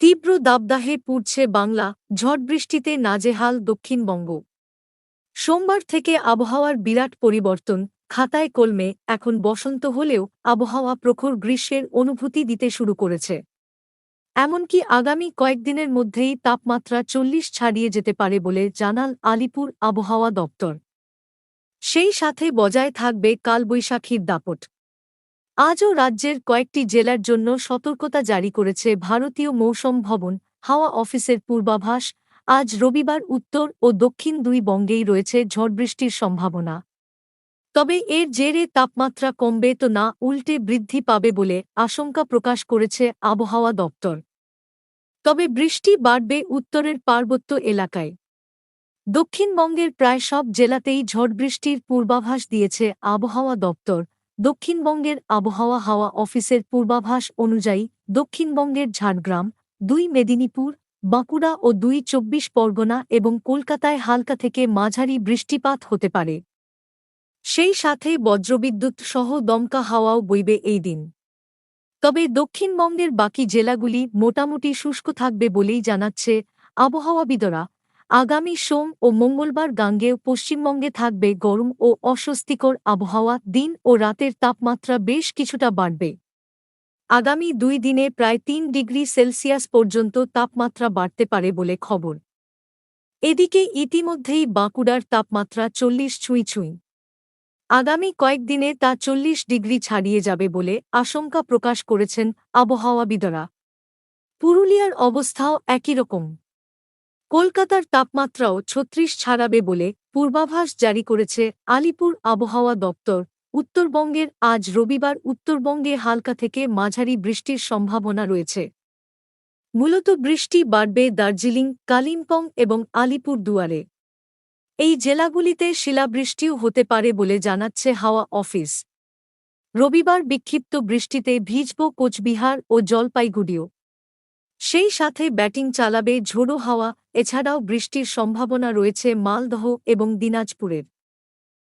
তীব্র দাবদাহে পুড়ছে বাংলা ঝড়বৃষ্টিতে নাজেহাল দক্ষিণবঙ্গ। সোমবার থেকে আবহাওয়ার বিরাট পরিবর্তন, খাতায় কলমে, এখন বসন্ত হলেও আবহাওয়া প্রখর গ্রীষ্মের অনুভূতি দিতে শুরু করেছে। এমনকি আগামী কয়েকদিনের মধ্যেই তাপমাত্রা চল্লিশ ছাড়িয়ে যেতে পারে বলে জানাল আলিপুর আবহাওয়া দপ্তর। সেই সাথে বজায় থাকবে কালবৈশাখীর দাপট। আজও রাজ্যের কয়েকটি জেলার জন্য সতর্কতা জারি করেছে ভারতীয় মৌসুম ভবন, হাওয়া অফিসের পূর্বাভাস, আজ রবিবার উত্তর ও দক্ষিণ দুই বঙ্গেই রয়েছে ঝড়বৃষ্টির সম্ভাবনা। তবে এর জেরে তাপমাত্রা কমবে তো না, উল্টে বৃদ্ধি পাবে বলে আশঙ্কা প্রকাশ করেছে আবহাওয়া দপ্তর। তবে বৃষ্টি বাড়বে উত্তরের পার্বত্য এলাকায়। দক্ষিণবঙ্গের প্রায় সব জেলাতেই ঝড়বৃষ্টির পূর্বাভাস দিয়েছে আবহাওয়া দপ্তর। দক্ষিণবঙ্গের আবহাওয়া হাওয়া অফিসের পূর্বাভাস অনুযায়ী, দক্ষিণবঙ্গের ঝাড়গ্রাম, দুই মেদিনীপুর, বাঁকুড়া ও দুই চব্বিশ পরগনা এবং কলকাতায় হালকা থেকে মাঝারি বৃষ্টিপাত হতে পারে। সেই সাথে বজ্রবিদ্যুৎ সহ দমকা হাওয়াও বইবে এই দিন। তবে দক্ষিণবঙ্গের বাকি জেলাগুলি মোটামুটি শুষ্ক থাকবে বলেই জানাচ্ছে আবহাওয়াবিদরা। আগামী সোম ও মঙ্গলবার গাঙ্গেও পশ্চিমবঙ্গে থাকবে গরম ও অস্বস্তিকর আবহাওয়া, দিন ও রাতের তাপমাত্রা বেশ কিছুটা বাড়বে। আগামী দুই দিনে প্রায় তিন ডিগ্রি সেলসিয়াস পর্যন্ত তাপমাত্রা বাড়তে পারে বলে খবর। এদিকে ইতিমধ্যেই বাঁকুড়ার তাপমাত্রা চল্লিশ ছুঁই ছুঁই। আগামী কয়েকদিনে তা চল্লিশ ডিগ্রি ছাড়িয়ে যাবে বলে আশঙ্কা প্রকাশ করেছেন আবহাওয়াবিদরা। পুরুলিয়ার অবস্থাও একই রকম। কলকাতার তাপমাত্রাও ছত্রিশ ছাড়াবে বলে পূর্বাভাস জারি করেছে আলিপুর আবহাওয়া দপ্তর। উত্তরবঙ্গের আজ রবিবার উত্তরবঙ্গে হালকা থেকে মাঝারি বৃষ্টির সম্ভাবনা রয়েছে। মূলত বৃষ্টি বাড়বে দার্জিলিং, কালিম্পং এবং আলিপুর দুয়ারে এই জেলাগুলিতে শিলাবৃষ্টিও হতে পারে বলে জানাচ্ছে হাওয়া অফিস। রবিবার বিক্ষিপ্ত বৃষ্টিতে ভিজব কোচবিহার ও জলপাইগুড়িও। সেই সাথে ব্যাটিং চালাবে ঝোড়ো হাওয়া এছাড়াও বৃষ্টির সম্ভাবনা রয়েছে মালদহ এবং দিনাজপুরের।